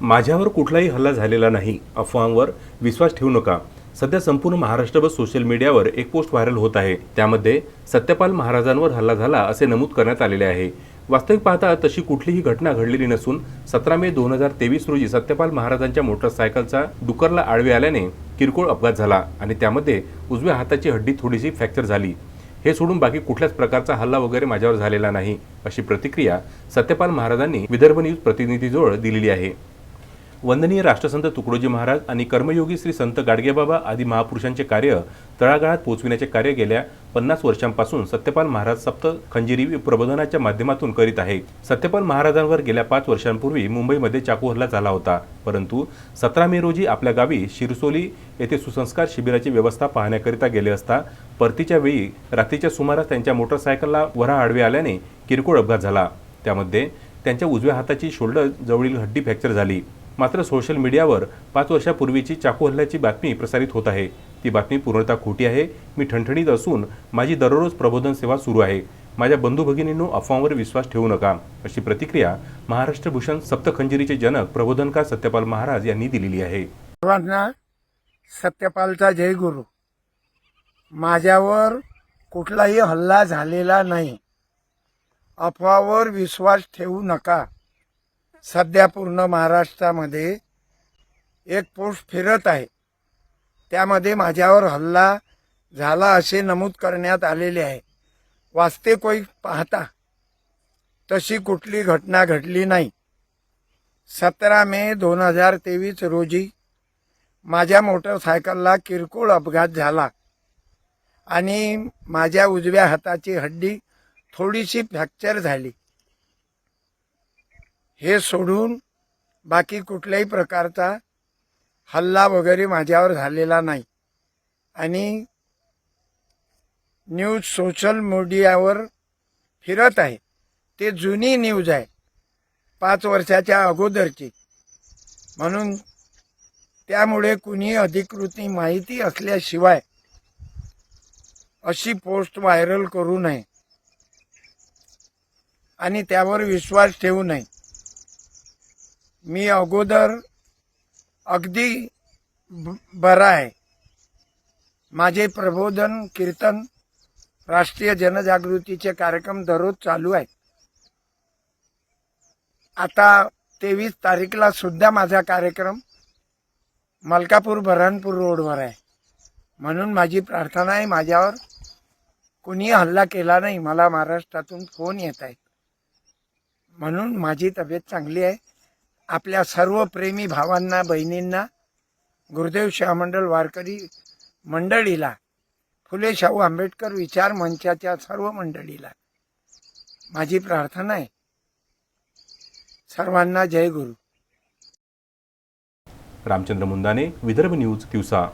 माझ्यावर कुठलाही हल्ला झालेला नाही. अफवांवर विश्वास ठेवू नका. सध्या संपूर्ण महाराष्ट्रभर सोशल मीडियावर एक पोस्ट व्हायरल होत आहे. त्यामध्ये सत्यपाल महाराजांवर हल्ला झाला असे नमूद करण्यात आलेले आहे. वास्तविक पाहता तशी कुठलीही घटना घडलेली नसून सतरा मे दोन हजार तेवीस रोजी सत्यपाल महाराजांच्या मोटरसायकलचा डुकरला आडवे आल्याने किरकोळ अपघात झाला आणि त्यामध्ये उजव्या हाताची हड्डी थोडीशी फ्रॅक्चर झाली. हे सोडून बाकी कुठल्याच प्रकारचा हल्ला वगैरे माझ्यावर झालेला नाही अशी प्रतिक्रिया सत्यपाल महाराजांनी विदर्भ न्यूज प्रतिनिधीजवळ दिलेली आहे. वंदनीय राष्ट्रसंत तुकडोजी महाराज आणि कर्मयोगी श्री संत गाडगेबाबा आदी महापुरुषांचे कार्य तळागाळात पोहोचविण्याचे कार्य गेल्या पन्नास वर्षांपासून सत्यपाल महाराज सप्त खंजिरी प्रबोधनाच्या माध्यमातून करीत आहे सत्यपाल महाराजांवर गेल्या पाच वर्षांपूर्वी मुंबईमध्ये चाकू हल्ला झाला होता. परंतु सतरा मे रोजी आपल्या गावी शिरसोली येथे सुसंस्कार शिबिराची व्यवस्था पाहण्याकरिता गेले असता परतीच्या वेळी रात्रीच्या सुमारास त्यांच्या मोटरसायकलला वरा आडवे आल्याने किरकोळ अपघात झाला. त्यामध्ये त्यांच्या उजव्या हाताची शोल्डर जवळील हड्डी फ्रॅक्चर झाली. मात्र सोशल मीडियावर पाच वर्षापूर्वीची चाकू हल्ल्याची बातमी प्रसारित होत आहे. ती बातमी पूर्णतः खोटी आहे. मी ठणठणीत असून माझी दररोज प्रबोधन सेवा सुरू आहे. माझ्या बंधू भगिनींनो अफवांवर विश्वास ठेवू नका. अशी प्रतिक्रिया महाराष्ट्र भूषण सप्तखंजिरीचे जनक प्रबोधनकार सत्यपाल महाराज यांनी दिलेली आहे. सर्वांना सत्यपालचा जय गुरु. माझ्यावर कुठलाही हल्ला झालेला नाही. अफवावर विश्वास ठेवू नका. सध्या पूर्ण महाराष्ट्रामध्ये एक पोस्ट फिरत आहे. त्यामध्ये माझ्यावर हल्ला झाला असे नमूद करण्यात आलेले आहे. वास्तविक पाहता. तशी कुठली घटना घडली नाही. सतरा मे दोन हजार तेवीस रोजी माझ्या मोटरसायकलला किरकोळ अपघात झाला आणि माझ्या उजव्या हाताची हड्डी थोडीशी फ्रॅक्चर झाली. हे सोडून बाकी कुठल्याही प्रकारचा हल्ला वगैरे माझ्यावर झालेला नाही. आणि न्यूज सोशल मीडियावर फिरत आहे. ते जुनी न्यूज आहे. पाच वर्षाच्या अगोदरची. म्हणून त्यामुळे कुणी अधिकृत माहिती असल्याशिवाय अशी पोस्ट व्हायरल करू नये. आणि त्यावर विश्वास ठेवू नये. मी अगोदर अगदी ब- बरा आहे. माझे प्रबोधन कीर्तन राष्ट्रीय जनजागृतीचे कार्यक्रम दररोज चालू आहेत. आता तेवीस तारीखला सुद्धा माझा कार्यक्रम मलकापूर बऱ्हाणपूर रोडवर आहे. म्हणून माझी प्रार्थना आहे माझ्यावर कुणी हल्ला केला नाही मला महाराष्ट्रातून फोन येत आहेत. म्हणून माझी तब्येत चांगली आहे. आपल्या सर्व प्रेमी भावांना बहिणींना गुरुदेव शाहमंडळ वारकरी मंडळीला फुले शाहू आंबेडकर विचार मंचाच्या सर्व मंडळीला माझी प्रार्थना आहे. सर्वांना जय गुरु. रामचंद्र मुंदाने विदर्भ न्यूज दिवसा